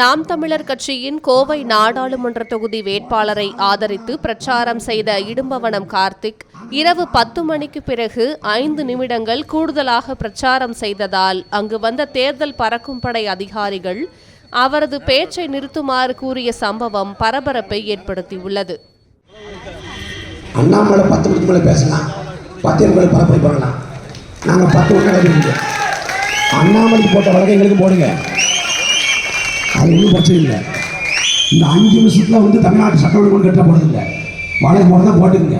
நாம் தமிழர் கட்சியின் கோவை நாடாளுமன்ற தொகுதி வேட்பாளரை ஆதரித்து பிரச்சாரம் செய்த இடும்பவனம் கார்த்திக் இரவு பத்து மணிக்கு பிறகு ஐந்து நிமிடங்கள் கூடுதலாக பிரச்சாரம் செய்ததால் அங்கு வந்த தேர்தல் பறக்கும் படை அதிகாரிகள் அவரது பேச்சை நிறுத்துமாறு கூறிய சம்பவம் பரபரப்பை ஏற்படுத்தியுள்ளது. அண்ணாமலை பத்து மணிக்கு மேலே பேசலாம். பத்து பரப்புரை பண்ணலாம் நாங்கள் பத்து மணி அண்ணாமலைக்கு போட்ட வழக்கு எங்களுக்கு போடுங்க. அது ஒன்றும் பிரச்சனை இல்லை. இந்த அஞ்சு நிமிஷத்தில் வந்து தமிழ்நாட்டு சட்டமன்றம் கட்ட வழக்கு போட போட்டுங்க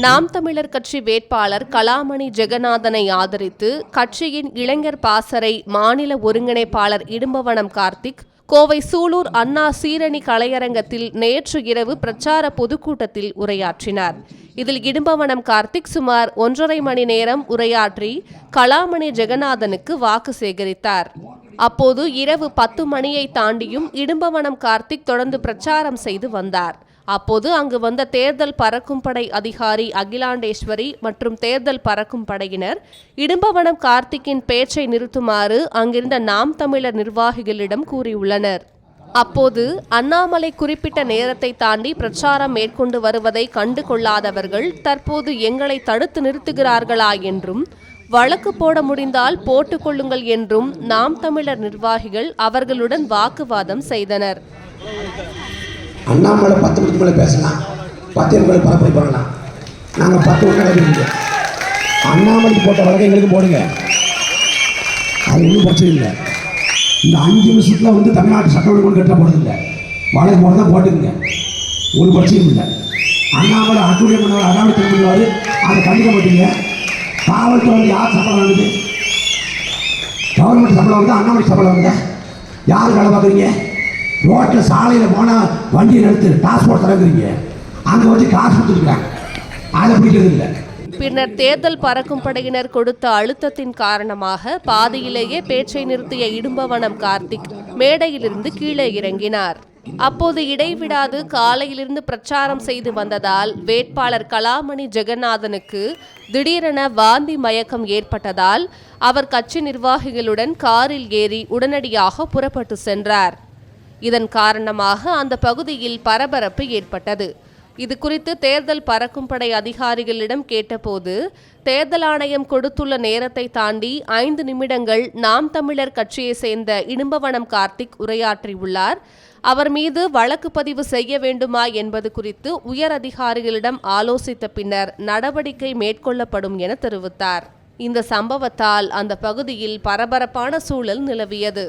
நாம் தமிழர் கட்சி வேட்பாளர் கலாமணி ஜெகநாதனை ஆதரித்து கட்சியின் இளைஞர் பாசறை மாநில ஒருங்கிணைப்பாளர் இடும்பவனம் கார்த்திக் கோவை சூலூர் அண்ணா சீரணி கலையரங்கத்தில் நேற்று இரவு பிரச்சார பொதுக்கூட்டத்தில் உரையாற்றினார். இதில் இடும்பவனம் கார்த்திக் சுமார் ஒன்றரை மணி நேரம் உரையாற்றி கலாமணி ஜெகநாதனுக்கு வாக்கு சேகரித்தார். அப்போது இரவு பத்து மணியை தாண்டியும் இடும்பவனம் கார்த்திக் தொடர்ந்து பிரச்சாரம் செய்து வந்தார். அப்போது அங்கு வந்த தேர்தல் பறக்கும் படை அதிகாரி அகிலாண்டேஸ்வரி மற்றும் தேர்தல் பறக்கும் படையினர் இடும்பவனம் கார்த்திக்கின் பேச்சை நிறுத்துமாறு அங்கிருந்த நாம் தமிழர் நிர்வாகிகளிடம் கூறியுள்ளனர். அப்போது அண்ணாமலை குறிப்பிட்ட நேரத்தை தாண்டி பிரச்சாரம் மேற்கொண்டு வருவதை கண்டு கொள்ளாதவர்கள் தற்போது எங்களை தடுத்து நிறுத்துகிறார்களா என்றும் வழக்கு போட முடிந்தால் போட்டுக்கொள்ளுங்கள் என்றும் நாம் தமிழர் நிர்வாகிகள் அவர்களுடன் வாக்குவாதம் செய்தனர். அண்ணாமலை பத்து மணிக்கு மேலே பேசலாம். பத்து மேலே பரப்புரை பண்ணலாம் நாங்கள் பத்து மணி அண்ணாமலைக்கு போட்ட வழக்கை எங்களுக்கு போடுங்க. அது ஒன்றும் பிரச்சனை இல்லை. இந்த அஞ்சு நிமிஷத்தில் வந்து தமிழ்நாட்டு சட்டமன்றம் கட்ட போடுறதில்லை வழக்கு போட தான் போட்டுங்க ஒரு பிரச்சனையும் இல்லை. அண்ணாமலை அட்டுடைய பண்ணுவார் அண்ணாமலை பண்ணுவார். அதை கண்டிக்க மாட்டீங்க. காவல்துறை யார் சம்பளம் வருது கவர்மெண்ட் சம்பளம் வருது அண்ணாமலை சம்பளம் வருது யார் வேலை பார்க்குறீங்க? ரோட்டில் சாலையில் போனால் வண்டியை நிறுத்து பாஸ்போர்ட் தரங்குறீங்க. அங்கே வச்சு காசு கொடுத்துருக்காங்க அதை பிடிக்கிறது இல்லை. பின்னர் தேர்தல் பறக்கும் படையினர் கொடுத்த அழுத்தத்தின் காரணமாக பாதியிலேயே பேச்சை நிறுத்திய இடும்பவனம் கார்த்திக் மேடையிலிருந்து கீழே இறங்கினார். அப்போது இடைவிடாது காலையிலிருந்து பிரச்சாரம் செய்து வந்ததால் வேட்பாளர் கலாமணி ஜெகநாதனுக்கு திடீரென வாந்தி மயக்கம் ஏற்பட்டதால் அவர் கட்சி நிர்வாகிகளுடன் காரில் ஏறி உடனடியாக புறப்பட்டு சென்றார். இதன் காரணமாக அந்த பகுதியில் பரபரப்பு ஏற்பட்டது. இது குறித்து தேர்தல் பறக்கும் படை அதிகாரிகளிடம் கேட்டபோது தேர்தல் ஆணையம் கொடுத்துள்ள நேரத்தை தாண்டி ஐந்து நிமிடங்கள் நாம் தமிழர் கட்சியை சேர்ந்த இடும்பவனம் கார்த்திக் உரையாற்றியுள்ளார். அவர் மீது வழக்கு பதிவு செய்ய வேண்டுமா என்பது குறித்து உயர் அதிகாரிகளிடம் ஆலோசித்த பின்னர் நடவடிக்கை மேற்கொள்ளப்படும் என தெரிவித்தார். இந்த சம்பவத்தால் அந்த பகுதியில் பரபரப்பான சூழல் நிலவியது.